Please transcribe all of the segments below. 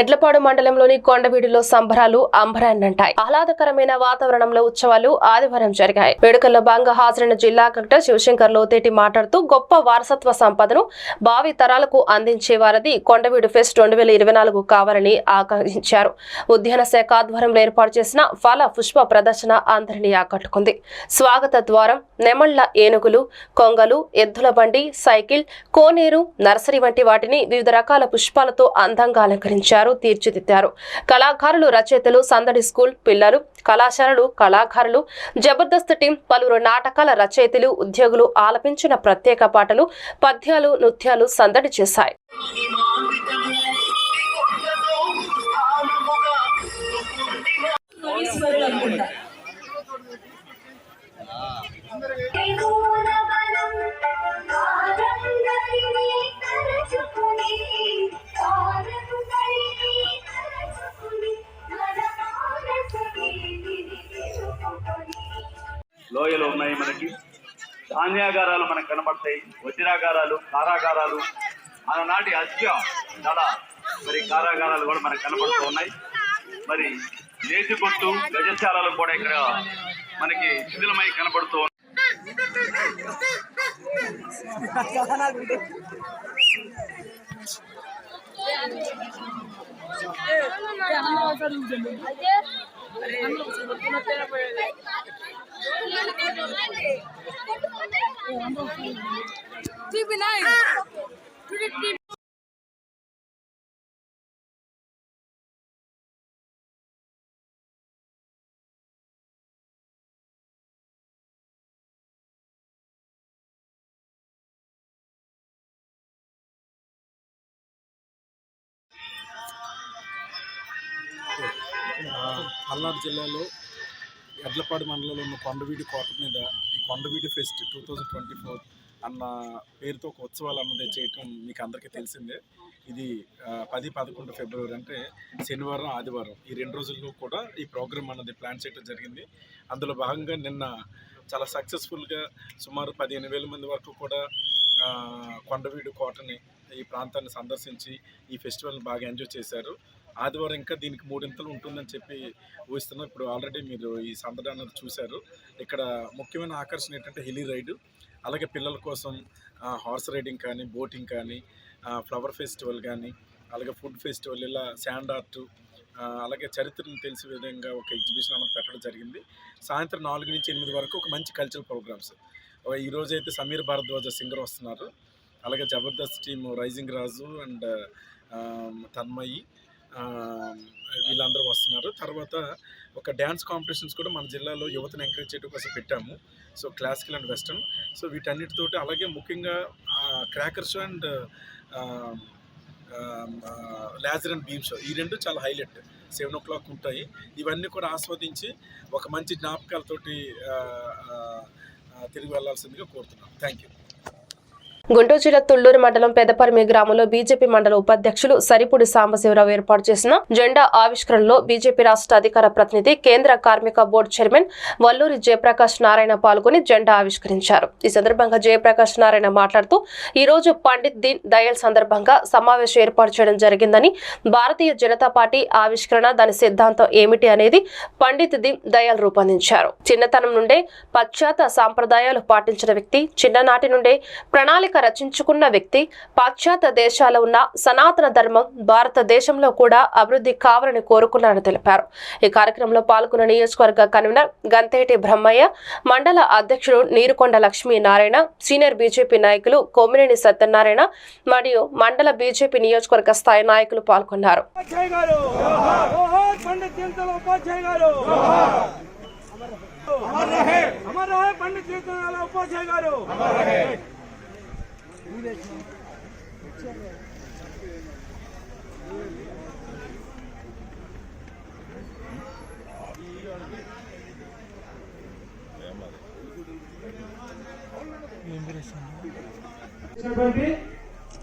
ఎడ్లపాడు మండలంలోని కొండవీడులో సంబరాలు అంబరాన్నంటాయి. ఆహ్లాదకరమైన వాతావరణంలో ఉత్సవాలు ఆదివారం జరిగాయి. వేడుకల్లో భాగంగా హాజరైన జిల్లా కలెక్టర్ శివశంకర్ లోతేటి మాట్లాడుతూ గొప్ప వారసత్వ సంపదను భావి తరాలకు అందించే వారది కొండవీడు ఫెస్ట్ రెండు వేల ఇరవై నాలుగు కావాలని ఆకాంక్షించారు. ఉద్యాన శాఖ ఆధ్వర్యంలో ఏర్పాటు చేసిన ఫల పుష్ప ప్రదర్శన అందరినీ ఆకట్టుకుంది. స్వాగత ద్వారం నెమళ్ళ ఏనుగులు కొంగలు ఎద్దుల బండి సైకిల్ కోనేరు నర్సరీ వంటి వాటిని వివిధ రకాల పుష్పాలతో అందంగా అలంకరించారు. తీర్చిదిద్దారు. కళాకారులు రచయితలు సందడి స్కూల్ పిల్లలు కళాశాలలు కళాకారులు జబర్దస్త్ టీం పలువురు నాటకాల రచయితలు ఉద్యోగులు ఆలపించిన ప్రత్యేక పాటలు పద్యాలు నృత్యాలు సందడి చేశాయి. లోయలు ఉన్నాయి మనకి. ధాన్యాగారాలు మనకు కనబడతాయి. వజ్రాగారాలు కారాగారాలు. ఆనాటి అత్యం చాలా మరి కారాగారాలు కూడా మనకు కనబడుతూ ఉన్నాయి. మరి నేతి కొట్టు గజశాలలు కూడా ఇక్కడ మనకి శిథిలమై కనబడుతూ ఉన్నాయి. ఆ, పల్నాడు జిల్లాలో ఎడ్లపాడు మండలంలో ఉన్న కొండవీడి కోట మీద ఈ కొండవీడి fest two thousand twenty four అన్న పేరుతో ఒక ఉత్సవాలు అన్నది చేయటం మీకు అందరికీ తెలిసిందే. ఇది పది పదకొండు ఫిబ్రవరి అంటే శనివారం ఆదివారం. ఈ రెండు రోజుల్లో కూడా ఈ ప్రోగ్రామ్ అన్నది ప్లాన్ చేయడం జరిగింది. అందులో భాగంగా నిన్న చాలా సక్సెస్ఫుల్గా సుమారు పదిహేను వేల మంది వరకు కూడా కొండవీడు కోటని ఈ ప్రాంతాన్ని సందర్శించి ఈ ఫెస్టివల్ని బాగా ఎంజాయ్ చేశారు. ఆదివారం ఇంకా దీనికి మూడింతలు ఉంటుందని చెప్పి ఊహిస్తున్నాం. ఇప్పుడు ఆల్రెడీ మీరు ఈ సందడి అన్నది చూశారు. ఇక్కడ ముఖ్యమైన ఆకర్షణ ఏంటంటే హిలీ రైడ్. అలాగే పిల్లల కోసం హార్స్ రైడింగ్ కానీ బోటింగ్ కానీ ఫ్లవర్ ఫెస్టివల్ కానీ అలాగే ఫుడ్ ఫెస్టివల్ ఇలా శాండ్ ఆర్ట్ అలాగే చరిత్రను తెలిసే విధంగా ఒక ఎగ్జిబిషన్ అన్నది పెట్టడం జరిగింది. సాయంత్రం నాలుగు నుంచి ఎనిమిది వరకు ఒక మంచి కల్చరల్ ప్రోగ్రామ్స్. ఈ అయితే సమీర్ భారద్వాజ సింగర్ వస్తున్నారు. అలాగే Jabardasth team rising Raju and Tanmayi. వీళ్ళందరూ వస్తున్నారు. తర్వాత ఒక డ్యాన్స్ కాంపిటీషన్స్ కూడా మన జిల్లాలో యువతను ఎంకరేజ్ చేయడం కోసం పెట్టాము. So classical and western so వీటన్నిటితోటి అలాగే ముఖ్యంగా cracker show and laser and beam show ఈ రెండు చాలా హైలైట్ సెవెన్ ఓ క్లాక్ ఉంటాయి. ఇవన్నీ కూడా ఆస్వాదించి ఒక మంచి జ్ఞాపకాలతోటి తిరిగి వెళ్ళాల్సిందిగా కోరుతున్నాం. థ్యాంక్ యూ గుంటూరు జిల్లా తుళ్ళూరు మండలం పెదపరిమి గ్రామంలో బీజేపీ మండల ఉపాధ్యక్షులు సరిపూడి సాంబశివరావు ఏర్పాటు చేసిన జెండా ఆవిష్కరణలో బీజేపీ రాష్ట్ర అధికార ప్రతినిధి కేంద్ర కార్మిక బోర్డు చైర్మన్ వల్లూరి జయప్రకాష్ నారాయణ పాల్గొని జెండా ఆవిష్కరించారు. ఈ సందర్భంగా జయప్రకాష్ నారాయణ మాట్లాడుతూ ఈ రోజు పండిత్ దీన్ దయల్ సందర్భంగా సమావేశం ఏర్పాటు చేయడం జరిగిందని భారతీయ జనతా పార్టీ ఆవిష్కరణ దాని సిద్ధాంతం ఏమిటి అనేది పండిత్ దీన్ దయాల్ రూపొందించారు. చిన్నతనం నుండే పాశ్చాత్య సాంప్రదాయాలు పాటించిన వ్యక్తి చిన్ననాటి నుండే ప్రణాళిక రచించుకున్న వ్యక్తి పాశ్చాత్య దేశాల ఉన్న సనాతన ధర్మం భారతదేశంలో కూడా అభివృద్ధి కావాలని కోరుకున్నారని తెలిపారు. ఈ కార్యక్రమంలో పాల్గొన్న నియోజకవర్గ కన్వీనర్ గంతేటి బ్రహ్మయ్య మండల అధ్యక్షుడు నీరుకొండ లక్ష్మీ నారాయణ సీనియర్ బీజేపీ నాయకులు కోమినేని సత్యనారాయణ మరియు మండల బీజేపీ నియోజకవర్గ స్థాయి నాయకులు పాల్గొన్నారు. అమర్ రహే అమర్ రహే పండిత్ దీనదయాళ్ ఉపాధ్యాయ గారు!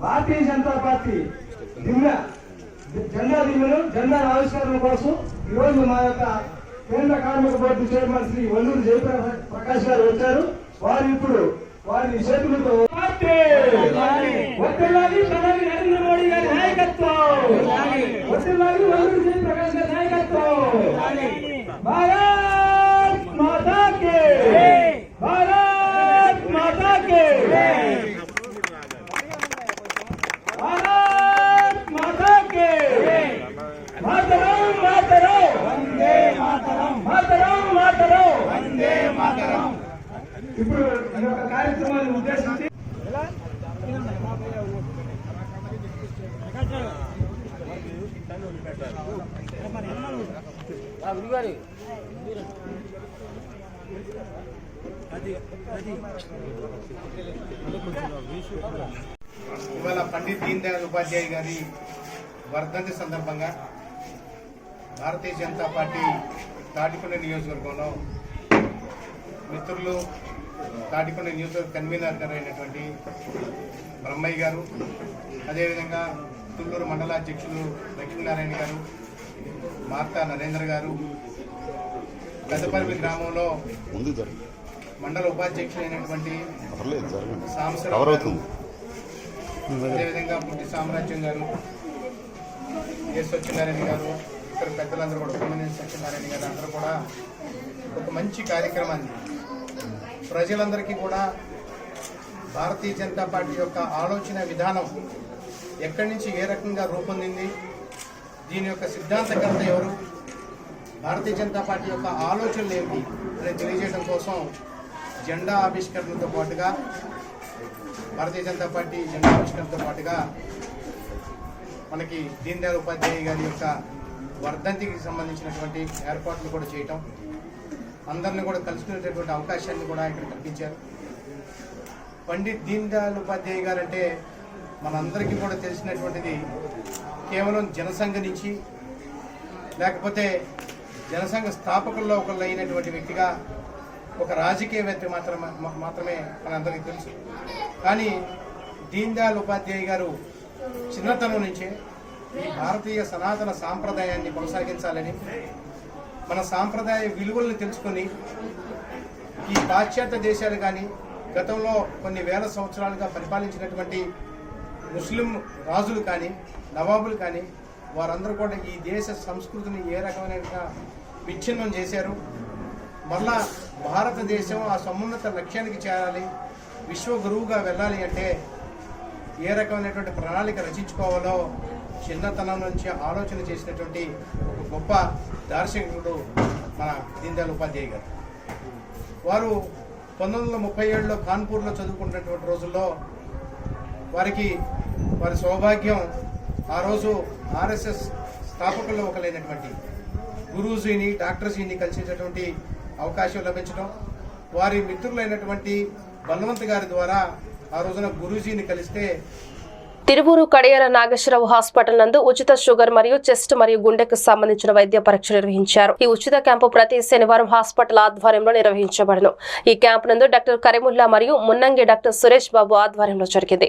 భారతీయ జనతా పార్టీ దిమ్మె జెండా దిమ్మెను జెండా ఆవిష్కరణ కోసం ఈరోజు మా యొక్క కేంద్ర కార్మిక బోర్డు చైర్మన్ శ్రీ వల్లూరు జయప్రకాష్ గారు వచ్చారు. వారు ఇప్పుడు వారి చేతులతో వర్ధిల్లాలి ప్రధాని నరేంద్ర మోడీ గారి నాయకత్వం వర్ధిల్లాలి వల్లూరు జయప్రకాష్ గారి నాయకత్వం భారత్ మాతా కే భారత్ మాతా కే భారత్ మాతా కే మాతరం మాతరం వందే మాతరం మాతరం మాతరం వందే మాతరం ఇప్పుడు ఈ యొక్క కార్యక్రమాన్ని ఉద్దేశించి ఇవాళ పండిత్ దీన్ దయాళ్ ఉపాధ్యాయ గారి వర్ధంతి సందర్భంగా భారతీయ జనతా పార్టీ తాటికొండ నియోజకవర్గంలో మిత్రులు తాటికొండ నియోజకవర్గ కన్వీనర్ గారు అయినటువంటి బ్రహ్మయ్య గారు అదేవిధంగా తుళ్ళూరు మండల అధ్యక్షులు లక్ష్మీనారాయణ గారు మార్తా నరేంద్ర గారు పెద్దపల్లి గ్రామంలో మండల గారు, అవుతుంది. అదేవిధంగా పుట్టి సామ్రాజ్యం గారు ఎస్ సత్యనారాయణ గారు ఇతర పెద్దలందరూ కూడా సుబ్రహ్మణ్యం సత్యనారాయణ గారు అందరూ కూడా ఒక మంచి కార్యక్రమాన్ని ప్రజలందరికీ కూడా భారతీయ జనతా పార్టీ యొక్క ఆలోచన విధానం ఎక్కడి నుంచి ఏ రకంగా రూపొందింది దీని యొక్క సిద్ధాంతకర్త ఎవరు భారతీయ జనతా పార్టీ యొక్క ఆలోచనలు ఏమిటి అనేది తెలియజేయడం కోసం జెండా ఆవిష్కరణతో పాటుగా భారతీయ జనతా పార్టీ జెండా ఆవిష్కరణతో పాటుగా మనకి దీన్ దయాళ్ ఉపాధ్యాయ గారి యొక్క వర్ధంతికి సంబంధించినటువంటి ఏర్పాట్లు కూడా చేయటం అందరిని కూడా కలుసుకునేటటువంటి అవకాశాన్ని కూడా ఇక్కడ కల్పించారు. పండిత్ దీన్ దయాళ్ ఉపాధ్యాయ గారు అంటే మనందరికీ కూడా తెలిసినటువంటిది కేవలం జనసంఘ నుంచి లేకపోతే జనసంఘ స్థాపకుల్లో ఒకళ్ళు అయినటువంటి వ్యక్తిగా ఒక రాజకీయవేత్త మాత్రమే మాత్రమే మనందరికీ తెలుసు. కానీ దీన్ దయాళ్ ఉపాధ్యాయ గారు చిన్నతనం నుంచే ఈ భారతీయ సనాతన సాంప్రదాయాన్ని కొనసాగించాలని మన సాంప్రదాయ విలువలను తెలుసుకొని ఈ పాశ్చాత్య దేశాలు కానీ గతంలో కొన్ని వేల సంవత్సరాలుగా పరిపాలించినటువంటి ముస్లిం రాజులు కానీ నవాబులు కానీ వారందరూ కూడా ఈ దేశ సంస్కృతిని ఏ రకమైన విచ్ఛిన్నం చేశారు. మళ్ళా భారతదేశం ఆ సమున్నత లక్ష్యానికి చేరాలి విశ్వ గురువుగా వెళ్ళాలి అంటే ఏ రకమైనటువంటి ప్రణాళిక రచించుకోవాలో చిన్నతనం నుంచి ఆలోచన చేసినటువంటి గొప్ప దార్శనికుడు మన దీన్ ఉపాధ్యాయు ఉపాధ్యాయ గారు. వారు పంతొమ్మిది వందల ముప్పై ఏడులో కాన్పూర్లో చదువుకున్నటువంటి రోజుల్లో వారికి వారి సౌభాగ్యం ఆ రోజు ఆర్ఎస్ఎస్ స్థాపకుల్లో ఒకలైనటువంటి గురూజీని డాక్టర్జీని కలిసేటటువంటి అవకాశం లభించడం వారి మిత్రులైనటువంటి బలవంత్ గారి ద్వారా ఆ రోజున గురూజీని కలిస్తే తిరువూరు కడియాల నాగేశ్వరరావు హాస్పిటల్ నందు ఉచిత షుగర్ మరియు చెస్ట్ మరియు గుండెకు సంబంధించిన వైద్య పరీక్ష నిర్వహించారు. ఈ ఉచిత క్యాంపు ప్రతి శనివారం హాస్పిటల్ ఆధ్వర్యంలో నిర్వహించబడను. ఈ క్యాంపు నందు డాక్టర్ కరీముల్లా మరియు మున్నంగి డాక్టర్ సురేష్ బాబు ఆధ్వర్యంలో జరిగింది.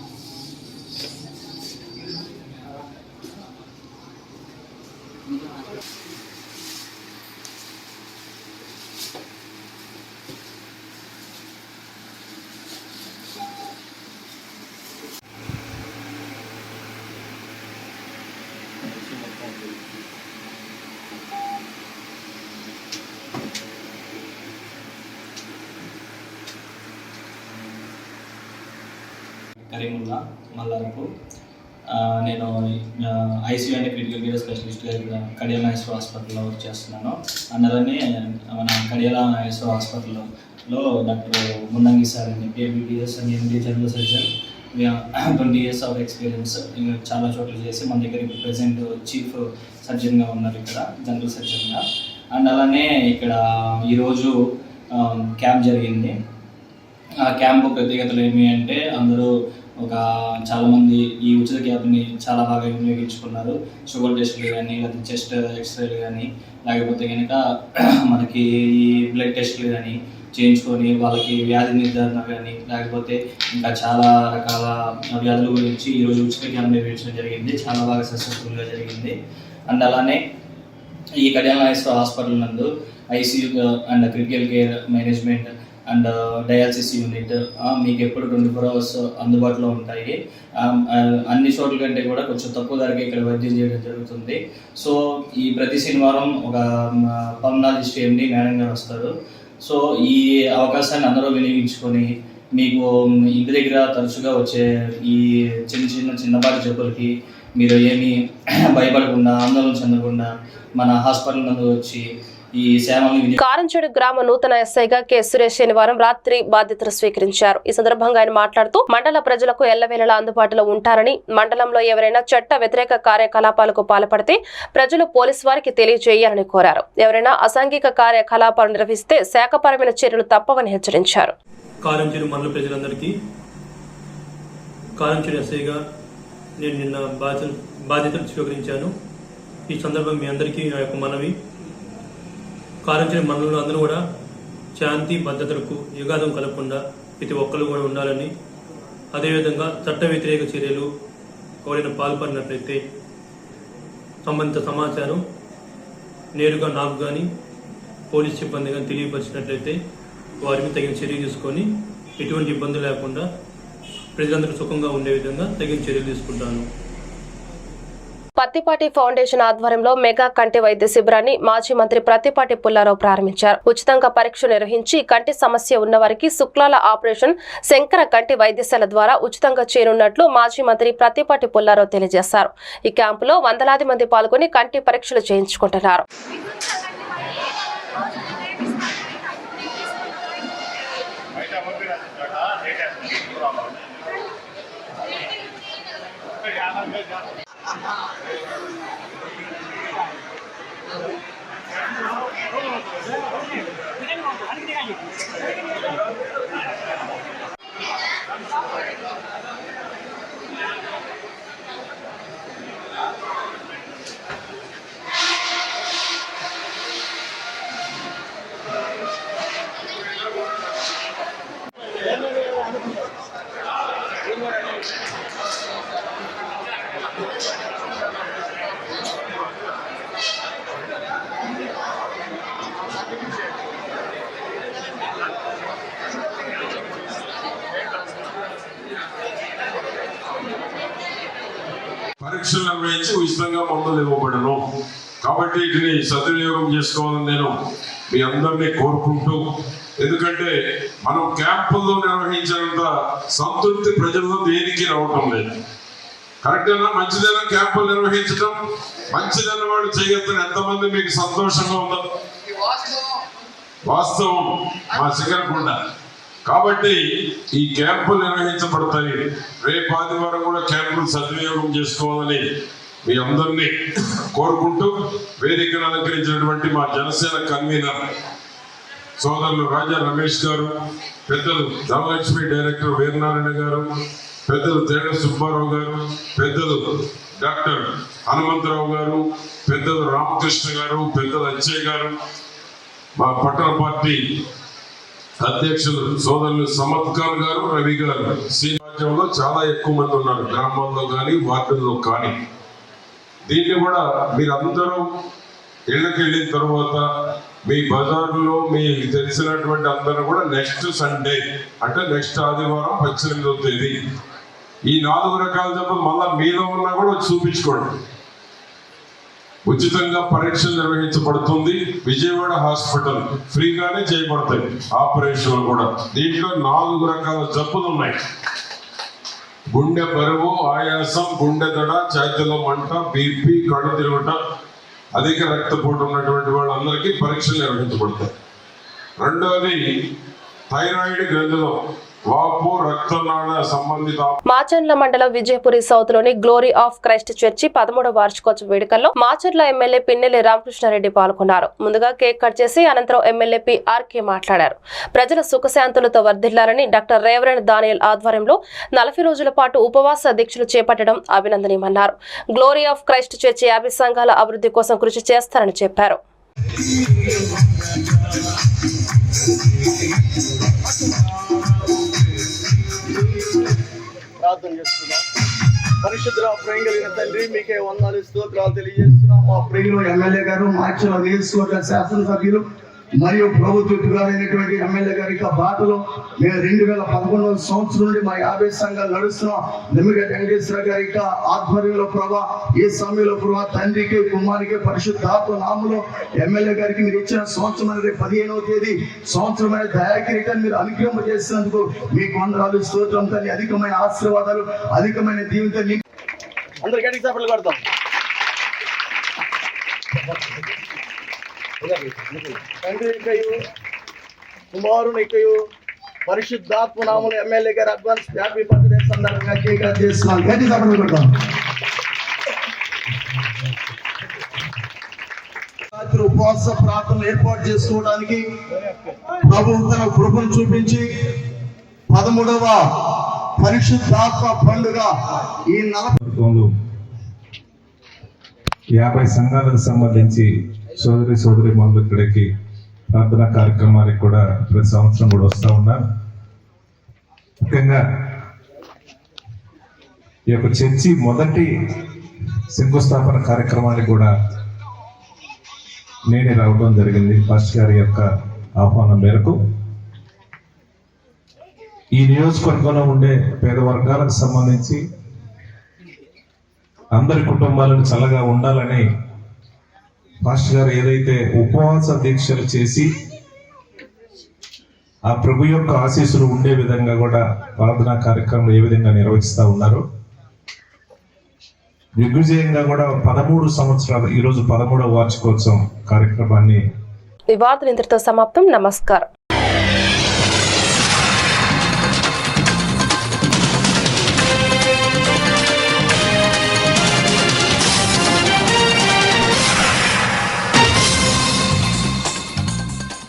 కరీముల్లా మల్లారపు నేను ఐసీయూ అండ్ క్రిటికల్ కేర్ స్పెషలిస్ట్గా ఇక్కడ కడియాల నాగేశ్వర హాస్పిటల్లో వర్క్ చేస్తున్నాను. అందులోనే మన కడియాల నాగేశ్వర హాస్పిటల్లో డాక్టర్ ముందంగి సార్ అని పిఎబిటిఎస్ అని MD general surgeon twenty years of experience చాలా చోట్ల చేసి మన దగ్గర ఇప్పుడు చీఫ్ సర్జన్గా ఉన్నారు ఇక్కడ జనరల్ సర్జన్గా అండ్ అలానే ఇక్కడ ఈరోజు క్యాంప్ జరిగింది. ఆ క్యాంపు ప్రత్యేకతలు ఏమి అంటే అందరూ ఒక చాలామంది ఈ ఉచిత క్యాబ్ని చాలా బాగా వినియోగించుకున్నారు. షుగర్ టెస్ట్లు కానీ లేకపోతే చెస్ట్ ఎక్స్రేలు కానీ లేకపోతే కనుక మనకి ఈ బ్లడ్ టెస్ట్లు కానీ చేయించుకొని వాళ్ళకి వ్యాధి నిర్ధారణ కానీ లేకపోతే ఇంకా చాలా రకాల వ్యాధుల గురించి ఈరోజు ఉచిత క్యాంప్ నిర్వహించడం జరిగింది. చాలా బాగా సక్సెస్ఫుల్గా జరిగింది. అండ్ అలానే ఈ కళ్యాణ హాస్పిటల్ నందు ICU and critical care management and dialysis unit మీకు ఎప్పుడు ట్వంటీ ఫోర్ అవర్స్ అందుబాటులో ఉంటాయి. Um, uh, అన్ని చోట్ల కంటే కూడా కొంచెం తక్కువ ధరకే ఇక్కడ వైద్యం చేయడం జరుగుతుంది. సో ఈ ప్రతి శనివారం ఒక um, పల్మనాలజిస్ట్ ఎండి మేడం గారు వస్తారు. సో ఈ అవకాశాన్ని అందరూ వినియోగించుకొని మీకు um, ఇంటి దగ్గర తరచుగా వచ్చే ఈ చిన్న చిన్న చిన్నపాటి జబ్బులకి మీరు ఏమీ భయపడకుండా ఆందోళన చెందకుండా మన హాస్పిటల్ నందు వచ్చి కారంచేడు గ్రామ నూతన ఎస్ఐగా కె. సురేష్ శనివారం రాత్రి బాధ్యతలు స్వీకరించారు. ఈ సందర్భంగా ఆయన మాట్లాడుతూ మండల ప్రజలకు ఎల్లవేళలా అందుబాటులో ఉంటారని మండలంలో ఎవరైనా చట్ట వ్యతిరేక కార్యకలాపాలకు పాల్పడితే ప్రజలు పోలీసు వారికి తెలియజేయాలని కోరారు. ఎవరైనా అసాంఘిక కార్యకలాపాలు నిర్వహిస్తే శాఖపరమైన చర్యలు తప్పవని హెచ్చరించారు. కారంచేరు మండల ప్రజలందరికీ కారంచేరు ఎస్ఐగా నేను నిన్న బాధ్యతలు బాధ్యతలు స్వీకరించాను. ఈ సందర్భం మీ అందరికీ నా యొక్క మనవి. కారంచేరు మనలో అందరూ కూడా శాంతి భద్రతలకు యుగాదం కలగకుండా ప్రతి ఒక్కరు కూడా ఉండాలని అదేవిధంగా చట్ట వ్యతిరేక చర్యలు ఎవరైనా పాల్పడినట్లయితే సంబంధిత సమాచారం నేరుగా నాకు కానీ పోలీస్ సిబ్బంది కానీ తెలియపరిచినట్లయితే వారికి తగిన చర్య తీసుకొని ఎటువంటి ఇబ్బంది లేకుండా ప్రజలందరూ సుఖంగా ఉండే విధంగా తగిన చర్యలు తీసుకుంటాను. పత్తిపాటి ఫౌండేషన్ ఆధ్వర్యంలో మెగా కంటి వైద్య శిబిరాన్ని మాజీ మంత్రి ప్రత్తిపాటి పుల్లారావు ప్రారంభించారు. ఉచితంగా పరీక్ష నిర్వహించి కంటి సమస్య ఉన్నవారికి శుక్లాల ఆపరేషన్ శంకర కంటి వైద్యశాల ద్వారా ఉచితంగా చేరున్నట్లు మాజీ మంత్రి ప్రత్తిపాటి పుల్లారావు తెలియజేశారు. ఈ క్యాంపులో వందలాది మంది పాల్గొని కంటి పరీక్షలు చేయించుకుంటున్నారు పరీక్షలు నిర్వహించి ఉచితంగా మందులు ఇవ్వబడను. కాబట్టి వీటిని సద్వినియోగం చేసుకోవాలని నేను మీ అందరినీ కోరుకుంటూ ఎందుకంటే మనం క్యాంపుల్లో నిర్వహించినంత సంతృప్తి ప్రజల్లో దేనికి రావటం లేదు. కరెక్టేనా? మంచిదైనా క్యాంపులు నిర్వహించడం మంచిదన్న వాళ్ళు చేయగలుగుతారు ఎంతమంది మీకు సంతోషంగా ఉందో? వాస్తవం. మా శిఖరకుండ కాబట్టి ఈ క్యాంపులు నిర్వహించబడతాయి. రేపు ఆదివారం కూడా క్యాంపులు సద్వినియోగం చేసుకోవాలని మీ అందరినీ కోరుకుంటూ వేదికను అలంకరించినటువంటి మా జనసేన కన్వీనర్ సోదరులు రాజా రమేష్ గారు పెద్దలు ధనలక్ష్మి డైరెక్టర్ వీరనారాయణ గారు పెద్దలు తేడ సుబ్బారావు గారు పెద్దలు డాక్టర్ హనుమంతరావు గారు పెద్దలు రామకృష్ణ గారు పెద్దలు అచ్చయ్య గారు మా పట్టణ పార్టీ అధ్యక్షులు సోదరులు సమత్కార్ గారు రవి గారు. సమాజంలో చాలా ఎక్కువ మంది ఉన్నారు. గ్రామాల్లో కానీ వార్డుల్లో కానీ. దీన్ని కూడా మీరందరూ ఇళ్ళకి వెళ్ళిన తర్వాత మీ బజార్లో మీ తెలిసినటువంటి అందరూ కూడా నెక్స్ట్ సండే అంటే నెక్స్ట్ ఆదివారం పద్దెనిమిదవ తేదీ. ఈ నాలుగు రకాల జబ్బులు మళ్ళా మీలో ఉన్నా కూడా చూపించుకోండి. ఉచితంగా పరీక్షలు నిర్వహించబడుతుంది. విజయవాడ హాస్పిటల్ ఫ్రీగానే చేయబడతాయి ఆపరేషన్లు కూడా. దీంట్లో నాలుగు రకాల జబ్బులు ఉన్నాయి. గుండె బరువు ఆయాసం గుండె దడ చేతుల మంట బీపీ కళ్ళు తిరుగుట అధిక రక్తపోటు ఉన్నటువంటి వాళ్ళందరికీ పరీక్షలు నిర్వహించబడతాయి. రెండవది థైరాయిడ్ గ్రంథిలో మాచర్ల మండలం విజయపురి సౌత్లోని గ్లోరీ ఆఫ్ క్రైస్ట్ చర్చి పదమూడవ వార్షికోత్సవ వేడుకల్లో మాచర్ల ఎమ్మెల్యే పిన్నెల్లి రామకృష్ణారెడ్డి పాల్గొన్నారు. ముందుగా కేక్ కట్ చేసి అనంతరం ఎమ్మెల్యే పిఆర్కే మాట్లాడారు. ప్రజల సుఖశాంతులతో వర్ధిల్లాలని డాక్టర్ రేవరెండ్ దానియల్ ఆధ్వర్యంలో నలభై రోజుల పాటు ఉపవాస దీక్షలు చేపట్టడం అభినందనీయమన్నారు. గ్లోరీ ఆఫ్ క్రైస్ట్ చర్చి యాభై సంఘాల అభివృద్ధి కోసం కృషి చేస్తారని చెప్పారు. Thank ప్రార్థన చేస్తున్నాం. పరిశుద్ధ ప్రేమ కలిగిన తండ్రి మీకే వందాలు స్తోత్రాలు తెలియజేస్తున్నాం. మా ప్రియులు ఎమ్మెల్యే గారు మార్చిలో నియోజకవర్గ శాసనసభ్యులు మరియు ప్రభుత్వ గారైనటువంటి ఎమ్మెల్యే గారి బాటలో మేము రెండు వేల పదకొండవ సంవత్సరం నుండి మా యాభై సంఘాలు నడుస్తున్నాం. నిమ్మగడ్డ వెంకటేశ్వర గారి ఆధ్వర్యంలో ప్రభా ఏ సమయంలో ప్రభా తండ్రికి కుమారికి పరిశుద్ధాత్మ నామలో ఎమ్మెల్యే గారికి మీరు ఇచ్చిన సంవత్సరం అనేది పదిహేనవ తేదీ. సంవత్సరమైన దయాకిరీటాన్ని మీరు అనుగ్రహం చేసినందుకు మీకు వందరాలు స్తోత్రం తల్లి. అధికమైన ఆశీర్వాదాలు అధికమైన దీవెనతో అందరికీ గడికి కొడతాం. తండ్రికయు కుమారునికయు పరిశుద్ధాత్మ నామలు MLA garu advance happy birthday సందర్భంగా కేక్ కట్ చేస్తున్నాం. గట్టి చప్పట్లు కొడతాం రాత్రి ఉపవాస ప్రార్థన ఏర్పాటు చేసుకోవడానికి ప్రభు తన కృపను చూపించి పదమూడవ పరిశుద్ధాత్మ పండుగ ఈ నలభై యాభై సంఘాలకు సంబంధించి సోదరి సోదరి మనులు ఇక్కడికి ప్రార్థన కార్యక్రమానికి కూడా ప్రతి సంవత్సరం కూడా వస్తూ ఉన్నారు ముఖ్యంగా ఈ యొక్క చర్చి మొదటి శంకుస్థాపన కార్యక్రమానికి కూడా నేనే రావడం జరిగింది ఫస్ట్ గారి యొక్క ఆహ్వానం మేరకు. ఈ నియోజకవర్గంలో ఉండే పేద వర్గాలకు సంబంధించి అందరి కుటుంబాలను చల్లగా ఉండాలని పాస్టర్ గారు ఏదైతే ఉపవాస దీక్షలు చేసి ఆ ప్రభు యొక్క ఆశీస్సులు ఉండే విధంగా కూడా ప్రార్థనా కార్యక్రమం ఏ విధంగా నిర్వహిస్తూ ఉన్నారు దిగ్విజయంగా కూడా పదమూడు సంవత్సరాలు ఈరోజు పదమూడవ వార్షికోత్సవం కార్యక్రమాన్ని ఈ వార్తలు ఇంతటితో సమాప్తం. నమస్కారం.